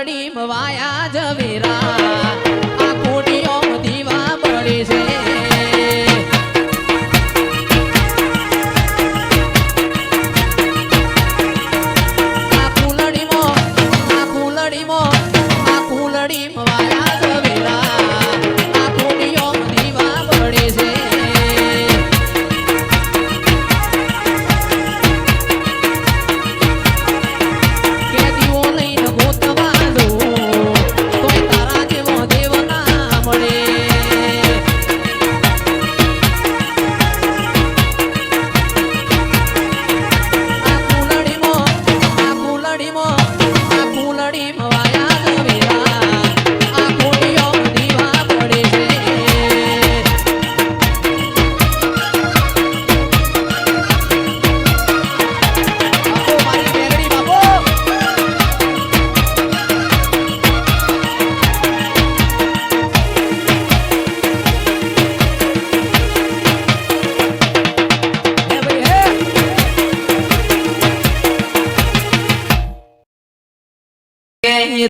કુલડી વાયા જવેરા